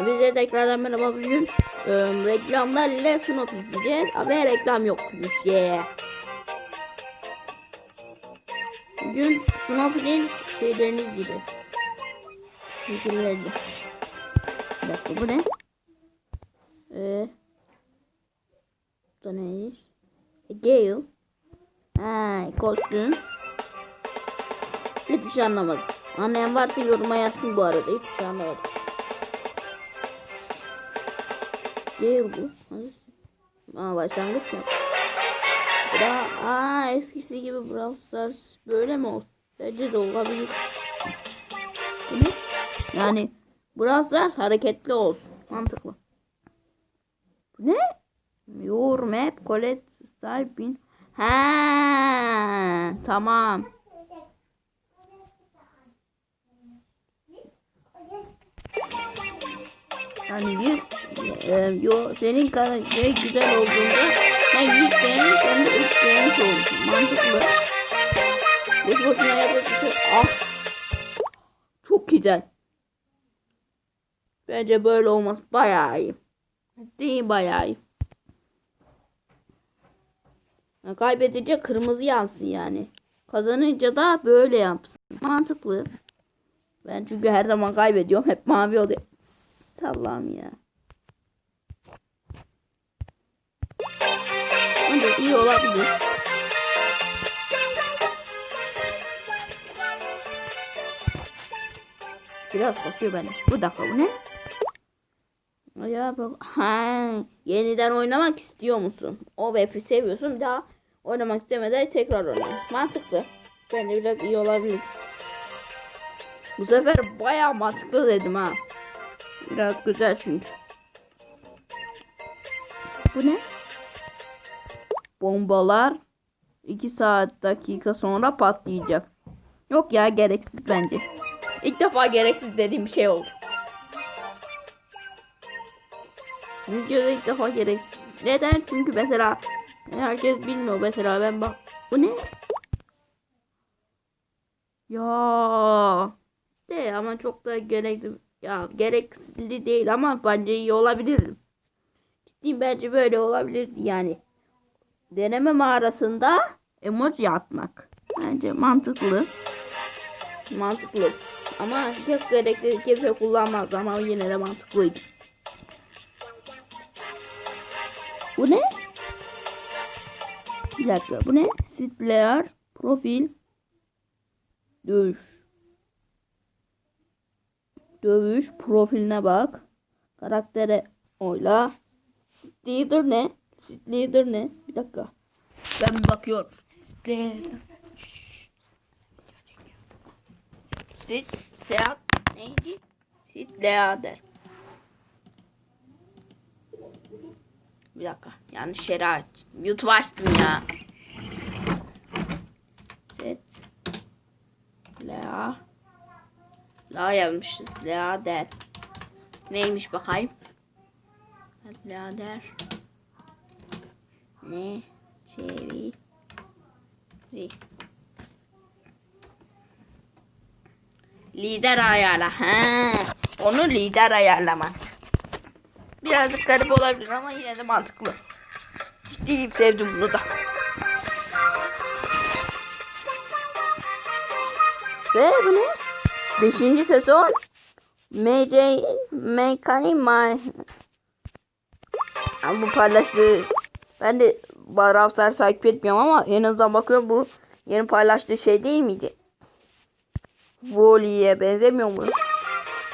Bize tekrardan merhaba bugün e, reklamlar ile Snoop izleyeceğiz ve reklam yokmuş yeah. Bugün Snoop'un şeylerini izleyeceğiz. Fikirlerini. Bir dakika bu ne? Ee, bu da neymiş? E, Gale. Ha, kostüm. Hiçbir şey anlamadım. Anlayan varsa yoruma yazsın bu arada. Hiçbir şey anlamadım. Değil bu. Aa başlangıç mı? Daha, aa eskisi gibi Brawl Stars böyle mi olsun? Bence de olabilir. Bu ne? Yani Brawl Stars hareketli olsun. Mantıklı. Bu ne? Your map collect style pin. Ha tamam. Yani yüz e, yo senin ne güzel olduğunda ben yüz beğendim sen de üç beğenmiş oldun. Mantıklı. Boş boşuna bir şey. Ah. Çok güzel. Bence böyle olmaz. Bayağı iyi. Değil bayağı iyi. Kaybedince kırmızı yansın yani. Kazanınca da böyle yapsın. Mantıklı. Ben çünkü her zaman kaybediyorum. Hep mavi oluyor. Allah'ım ya. Ancak iyi olabilir. Biraz kasıyor beni. Bu dakika bu ne? Ya bak. Ha, yeniden oynamak istiyor musun? O map'i seviyorsun. Daha oynamak istemeden tekrar oyna. Mantıklı. Bence biraz iyi olabilir. Bu sefer bayağı mantıklı dedim ha. Biraz güzel çünkü. Bu ne? Bombalar 2 saat dakika sonra patlayacak. Yok ya gereksiz bence. İlk defa gereksiz dediğim bir şey oldu. Videoda ilk defa gereksiz. Neden? Çünkü mesela herkes bilmiyor mesela ben bak. Bu ne? Ya. De ama çok da gerekli ya gerekli değil ama bence iyi olabilirdi. Ciddiyim bence böyle olabilirdi yani. Deneme mağarasında emoji atmak. Bence mantıklı. Mantıklı. Ama çok gerekli kimse kullanmaz ama yine de mantıklıydı. Bu ne? Bir dakika bu ne? Sitler, profil, dövüş. Dövüş profiline bak. Karaktere oyla. Leader ne? Leader ne? Bir dakika. Ben bakıyorum. Leader. Sit Seat neydi? Sit Leader. Bir dakika. Yanlış yere aç. YouTube açtım ya. Set La yazmışız. La der. Neymiş bakayım? La der. Ne? Çeviri. Lider ayarla. Ha, onu lider ayarlamak. Birazcık garip olabilir ama yine de mantıklı. Ciddiyim sevdim bunu da. Ve bu ne? Beşinci sezon MC Mekanik My bu paylaştığı ben de Brawl Stars takip etmiyorum ama en azından bakıyorum bu yeni paylaştığı şey değil miydi? Voli'ye benzemiyor mu?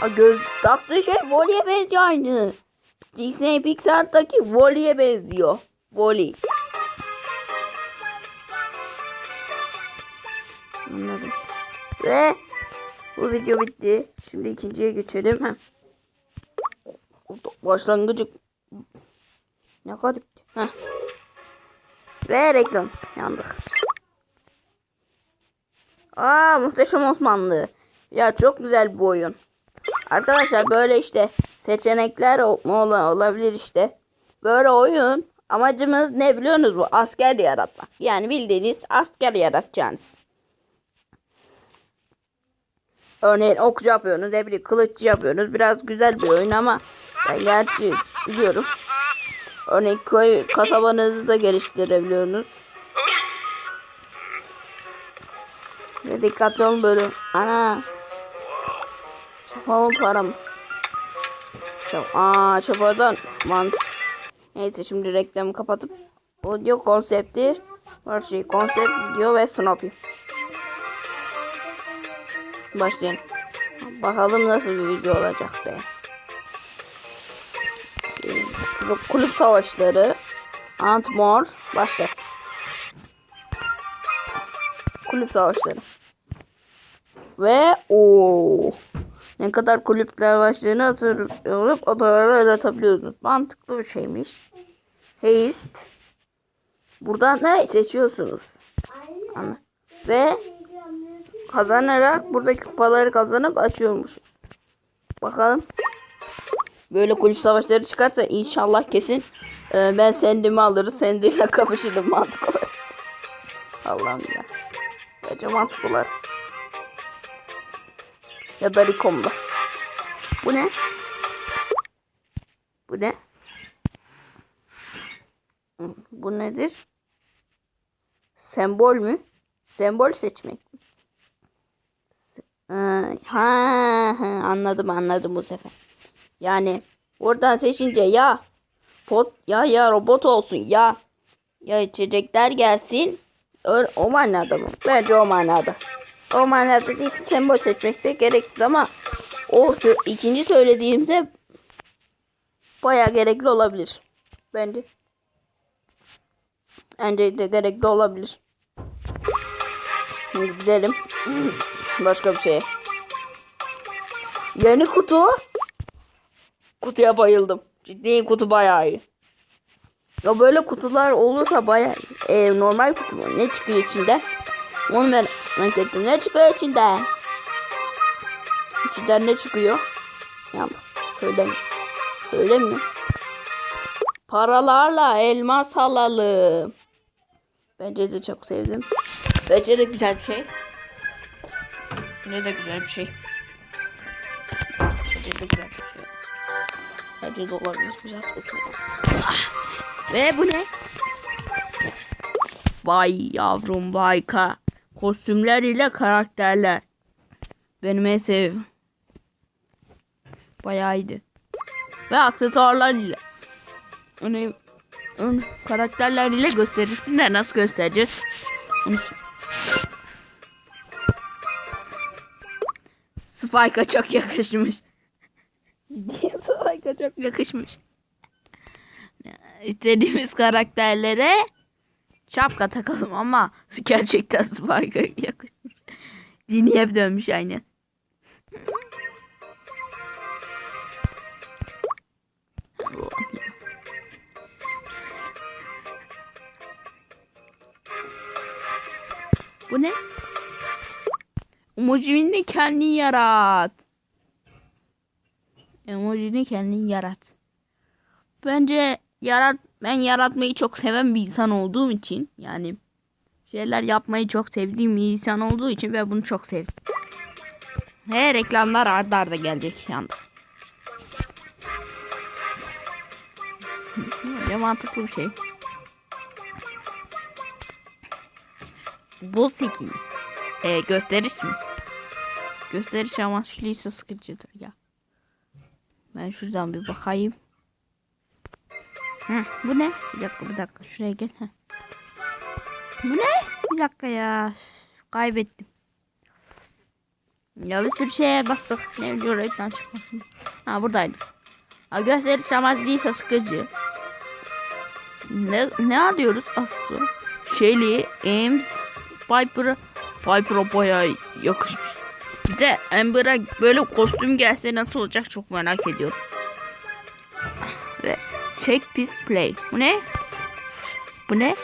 Ha, göz taktığı şey Voli'ye benziyor aynı. Disney Pixar'daki Wall-E'ye benziyor. Wall-E. Anladım. Ve bu video bitti. Şimdi ikinciye geçelim. Heh. Başlangıcı ne garipti. Heh. Ve reklam. Yandık. Aa muhteşem Osmanlı. Ya çok güzel bu oyun. Arkadaşlar böyle işte seçenekler olabilir işte. Böyle oyun amacımız ne biliyorsunuz mu? Asker yaratmak. Yani bildiğiniz asker yaratacağınız. Örneğin okçu yapıyorsunuz, ne bileyim kılıççı yapıyorsunuz. Biraz güzel bir oyun ama ben gerçi biliyorum. Örneğin köy kasabanızı da geliştirebiliyorsunuz. Ve dikkatli olun böyle. Ana. Çapamın param. Çap Aa çapadan mant. Neyse şimdi reklamı kapatıp audio konsepti var şey konsept video ve Snoopy. Başlayalım. Bakalım nasıl bir video olacak be. Kulüp savaşları. Antmor. Başla. Kulüp savaşları. Ve o ne kadar kulüpler başlığını hatırlayıp odalara aratabiliyorsunuz. Mantıklı bir şeymiş. Haste. Buradan ne seçiyorsunuz? Ama. Ve kazanarak buradaki kupaları kazanıp açıyormuşuz. Bakalım. Böyle kulüp savaşları çıkarsa inşallah kesin e, ben sendimi alırız. Sendimle kapışırım mantık olarak. Allah'ım ya. Bence mantık olarak. Ya da Rikom'da. Bu ne? Bu ne? Bu nedir? Sembol mü? Sembol seçmek mi? Ha, ha, anladım anladım bu sefer. Yani oradan seçince ya pot ya ya robot olsun ya ya içecekler gelsin Ö- o manada mı? Bence o manada. O manada değilse sembol seçmekse gereksiz ama o ikinci söylediğimde baya gerekli olabilir. Bence. Bence de gerekli olabilir. Şimdi gidelim. Başka bir şeye. Yeni kutu. Kutuya bayıldım. Ciddi kutu bayağı iyi. Ya böyle kutular olursa bayağı. Ee, normal kutu mu? Ne çıkıyor içinden? Onu merak ettim. Ne çıkıyor içinden? İçinden ne çıkıyor? Ya öyle mi? Öyle mi? Paralarla elmas alalım. Bence de çok sevdim. Bence de güzel bir şey. Ne de güzel bir şey. Bence de güzel bir şey. Bence de olabilir biraz kötü. Ah. Ve bu ne? Vay yavrum vayka. Kostümler ile karakterler. Benim en sevdiğim. Bayağı iyiydi. Ve aksesuarlar ile. Onu, onu karakterler ile gösterirsin de nasıl göstereceğiz? Onu Spike'a çok yakışmış. Spike'a çok yakışmış. İstediğimiz karakterlere şapka takalım ama gerçekten Spike'a yakışmış. Dini hep dönmüş aynı. Bu ne? Emojini kendin yarat. Emojini kendin yarat. Bence yarat ben yaratmayı çok seven bir insan olduğum için yani şeyler yapmayı çok sevdiğim bir insan olduğu için ve bunu çok sevdim. He reklamlar arda arda gelecek yanda. Ne mantıklı bir şey. Bu skin. Ee, gösteriş mi? Gösteriş amaçlıysa sıkıcıdır ya. Ben şuradan bir bakayım. Heh, bu ne? Bir dakika bir dakika şuraya gel. Heh. Bu ne? Bir dakika ya. Kaybettim. Ya bir sürü şeye bastık. Ne biliyor reklam çıkmasın. Ha buradaydı. Ha, gösteriş amaçlıysa sıkıcı. Ne, ne alıyoruz asıl? Shelly, Ames, Piper'a Piper'a bayağı yakışmış. Bir de Amber'a böyle kostüm gelse nasıl olacak çok merak ediyorum. Ve Check Peace Play. Bu ne? Bu ne?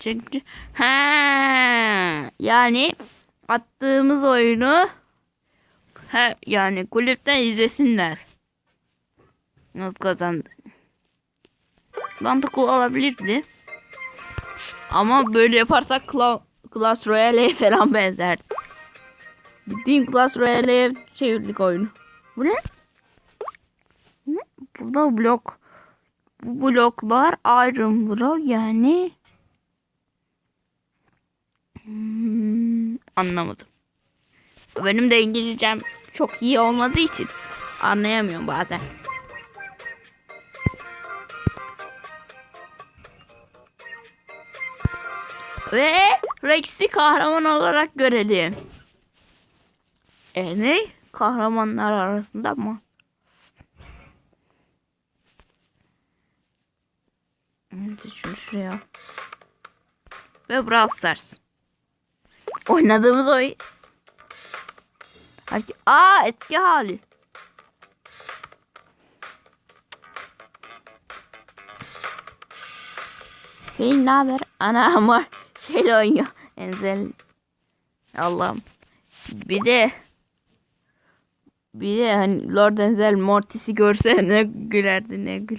Check Ha, yani attığımız oyunu ha, yani kulüpten izlesinler. Nasıl kazandı? Mantıklı olabilirdi. Ama böyle yaparsak Cla Clash Royale'e falan benzer. Bildiğin Clash Royale'ye çevirdik oyunu. Bu ne? Ne? Burada blok. Bu bloklar Blok yani. Hmm, anlamadım. Benim de İngilizcem çok iyi olmadığı için anlayamıyorum bazen. Ve Rex'i kahraman olarak görelim. E ne? Kahramanlar arasında mı? Şunu şuraya. Ve Brawl Stars. Oynadığımız oyun. Herke- Aa eski hali. Benim ne haber? Ana var. Şeyle oynuyor. Enzel. Allah'ım. Bir de bir de hani Lord Enzel Mortis'i görse ne gülerdi ne gül.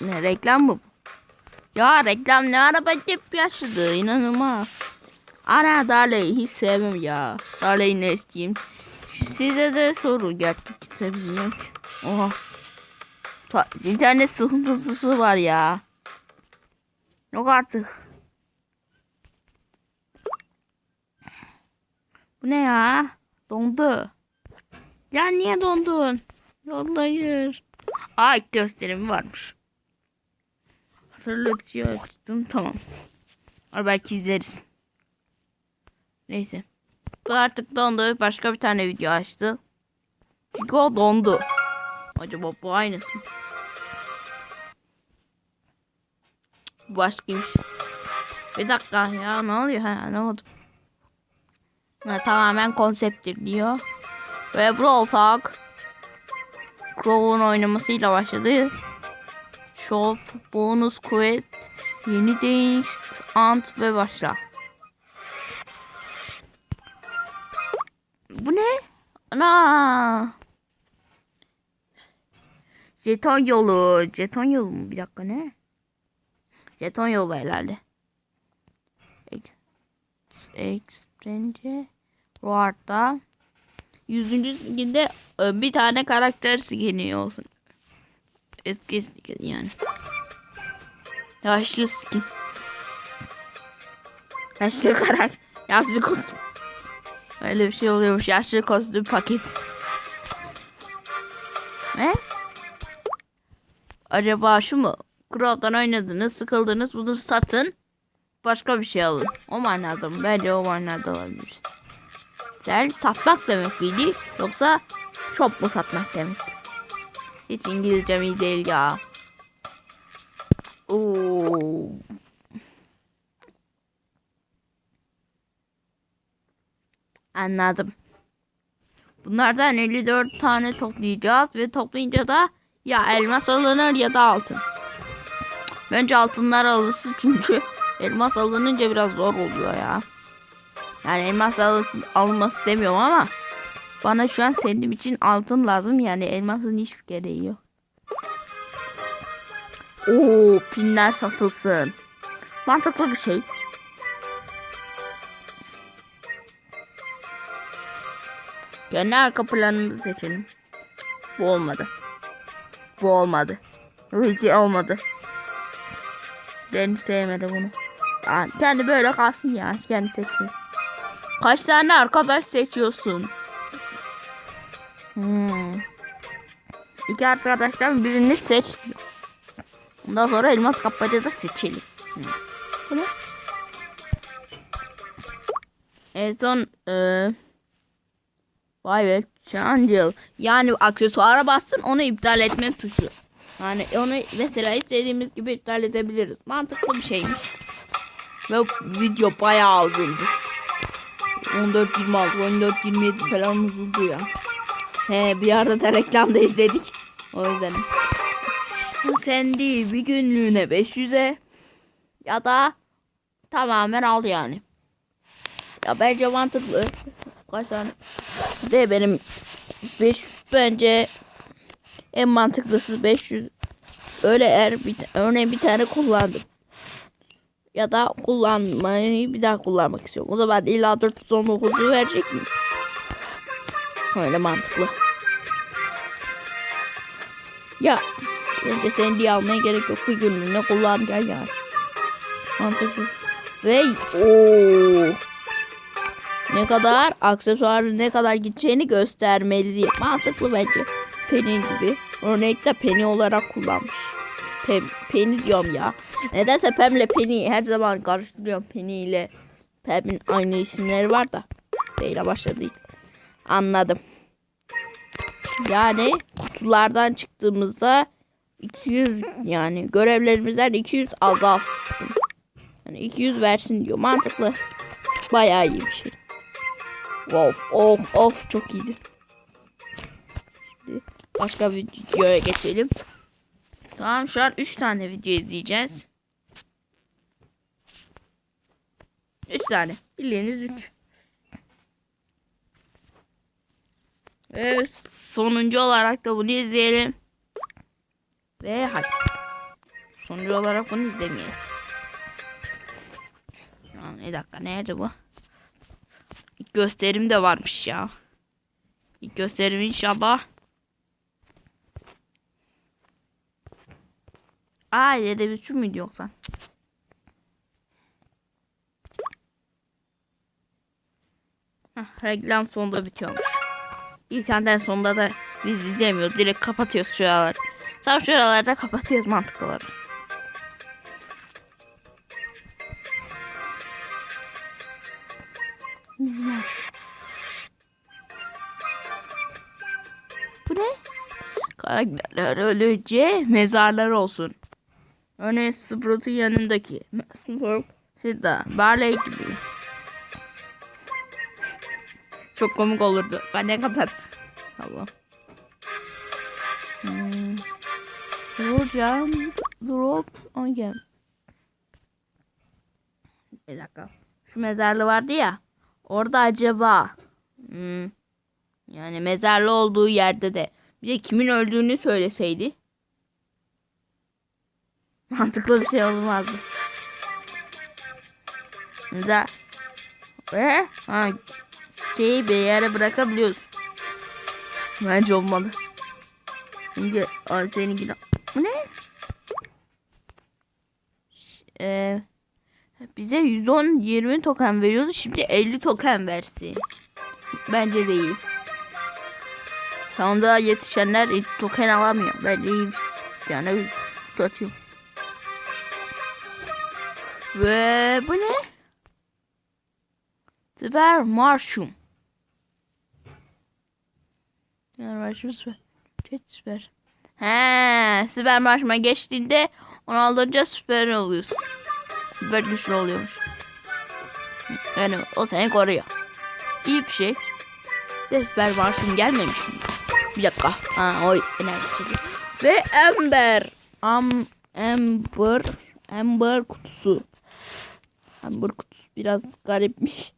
Ne reklam mı bu? Ya reklam ne araba tip yaşadı inanılmaz. Ana Darley'i hiç sevmem ya. Darley'i ne isteyeyim? Size de soru gerçekten bilmiyorum ki. Oha. Ta- İnternet sıkıntısı var ya. Yok artık. Bu ne ya? Dondu. Ya niye dondun? Hayır. Aa ilk gösterimi varmış. Hatırlatıcı açtım. Tamam. Ama belki izleriz. Neyse. Bu artık dondu. Başka bir tane video açtı. Çünkü o dondu. Acaba bu aynısı mı? Bu başkaymış. Bir dakika ya ne oluyor? Ha, ne oldu? Ha, tamamen konsepttir diyor. Ve Brawl Talk Crow'un oynamasıyla başladı. Shop, bonus quest, yeni değiş, ant ve başla. Bu ne? Ana! Jeton yolu. Jeton yolu mu? Bir dakika ne? Jeton yolu herhalde. Exchange Ward'da 100. günde e, bir tane karakter skini olsun. Eski skin yani. Yaşlı skin. Yaşlı karakter. Yaşlı kostüm. Öyle bir şey oluyormuş. Yaşlı kostüm paket. Ne? Acaba şu mu? Crowd'dan oynadınız, sıkıldınız, bunu satın. Başka bir şey alın. O manada mı? Bence o manada olabilir. Sel satmak demek miydi? Yoksa shop mu satmak demek? Hiç İngilizcem iyi değil ya. Oo. Anladım. Bunlardan 54 tane toplayacağız ve toplayınca da ya elmas alınır ya da altın. Bence altınlar alırsın çünkü elmas alınınca biraz zor oluyor ya. Yani elmas alınsın, alınması demiyorum ama bana şu an senin için altın lazım yani elmasın hiçbir gereği yok. Oo pinler satılsın. Mantıklı bir şey. Kendi arka planımızı seçelim. Bu olmadı. Bu olmadı. Hiç olmadı. Ben sevmedim bunu. Yani kendi böyle kalsın ya. Kendi seçmiyor. Kaç tane arkadaş seçiyorsun? Hmm. İki arkadaştan birini seç. Ondan sonra elmas kapmaca da seçelim. Hmm. Bu ne? En son e, vay be Angel. Yani aksesuara bassın onu iptal etme tuşu. Yani onu mesela istediğimiz gibi iptal edebiliriz. Mantıklı bir şeymiş. Ve video bayağı uzundu. 14 26 14 27 falan uzundu ya. He bir arada da reklamda izledik. O yüzden. Sen değil bir günlüğüne 500'e ya da tamamen al yani. Ya bence mantıklı. Kaç tane? De benim 5 bence en mantıklısı 500. Öyle eğer bir örneğin bir tane kullandım. Ya da kullanmayı bir daha kullanmak istiyorum. O zaman illa 419'u verecek mi? Öyle mantıklı. Ya bence seni diye almaya gerek yok. Bir günlüğüne kullan gel yani. Mantıklı. Ve ooo ne kadar aksesuarı ne kadar gideceğini göstermeli diye. Mantıklı bence. Penny gibi. Örnekte Penny olarak kullanmış. Pem, Penny diyorum ya. Nedense Pem'le Penny her zaman karıştırıyorum. Penny ile Pem'in aynı isimleri var da. P ile başladı. Anladım. Yani kutulardan çıktığımızda 200 yani görevlerimizden 200 azaltsın. Yani 200 versin diyor. Mantıklı. Bayağı iyi bir şey. Wow, of of çok iyiydi. Şimdi başka bir videoya geçelim. Tamam şu an 3 tane video izleyeceğiz. 3 tane. Bildiğiniz 3. Ve sonuncu olarak da bunu izleyelim. Ve hadi. Sonuncu olarak bunu izlemeyelim. Lan, Bir dakika nerede bu? İlk gösterim de varmış ya. İlk gösterim inşallah. Aa edebiyatçı mıydı yoksa? Heh, reklam sonunda bitiyormuş. İnternet sonunda da biz izleyemiyoruz. Direkt kapatıyoruz şuraları. Tam şuralarda kapatıyoruz mantıklı olarak. Bu ne? Karakterler ölünce mezarlar olsun. Örneğin Sprout'un yanındaki. Sprout, Sida, Barley gibi. Çok komik olurdu. Ben ne kadar. Allah. Hmm. Hocam drop again. Bir dakika. Şu mezarlı vardı ya. Orada acaba hmm, yani mezarlı olduğu yerde de bir de kimin öldüğünü söyleseydi mantıklı bir şey olmazdı. Mezar ve ha, şeyi bir yere bırakabiliyoruz. Bence olmalı. Aa, seninki de... Bu ne? Eee bize 110 20 token veriyordu. Şimdi 50 token versin. Bence de iyi. Sonunda yetişenler token alamıyor. Bence iyi. Yani kötü. Ve bu ne? Süper Marshum. Marshum süper. Çok süper. He, süper Marshum'a geçtiğinde onu alınca süper oluyorsun süper güçlü oluyormuş. Yani o seni koruyor. İyi bir şey. De süper varsın gelmemiş mi? Bir dakika. Ha o enerji. Ve Ember. Am Ember. Ember kutusu. Ember kutusu biraz garipmiş.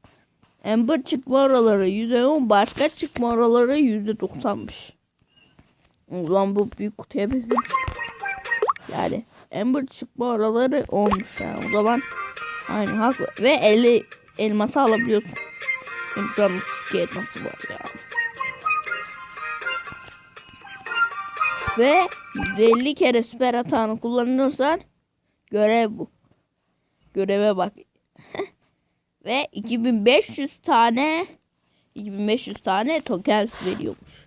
Ember çıkma oraları %10 başka çıkma oraları %90'mış. O zaman bu büyük kutuya benzemiş. Yani Ember çıkma oraları olmuş ya. O zaman aynı haklı. Ve 50 elması alabiliyorsun. Benim şu an 32 elması var ya. Ve 150 kere süper hatanı kullanırsan görev bu. Göreve bak. Ve 2500 tane 2500 tane token veriyormuş.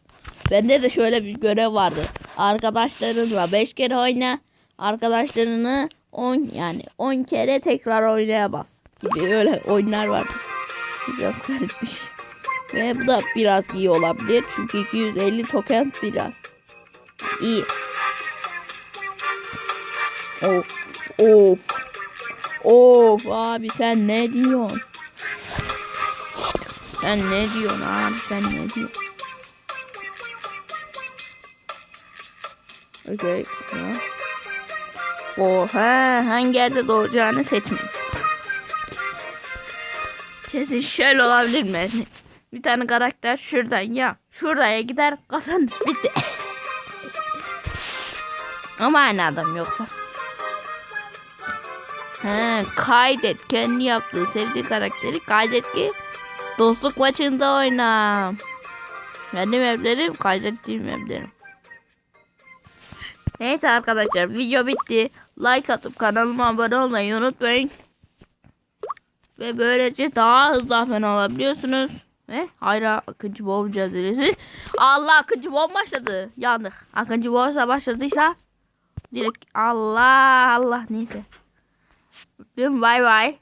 Bende de şöyle bir görev vardı. Arkadaşlarınla 5 kere oyna arkadaşlarını 10 yani 10 kere tekrar oynaya bas gibi öyle oyunlar vardı. Biraz garipmiş. Ve bu da biraz iyi olabilir. Çünkü 250 token biraz iyi. Of of. Of abi sen ne diyorsun? Sen ne diyorsun abi sen ne diyorsun? Okay. Ya. Oha hangi yerde doğacağını seçmeyin. Kesin şöyle olabilir mi? Bir tane karakter şuradan ya şuraya gider kazanır bitti. Ama aynı adam yoksa. He, kaydet. Kendi yaptığı sevdiği karakteri kaydet ki dostluk maçında oyna. Benim evlerim kaydettiğim evlerim. Neyse arkadaşlar video bitti. Like atıp kanalıma abone olmayı unutmayın. Ve böylece daha hızlı abone olabiliyorsunuz. Ve hayra Akıncı Boğa mücadelesi. Allah Akıncı Boğa başladı. Yandık. Akıncı Boğa başladıysa direkt Allah Allah neyse. Bay bay.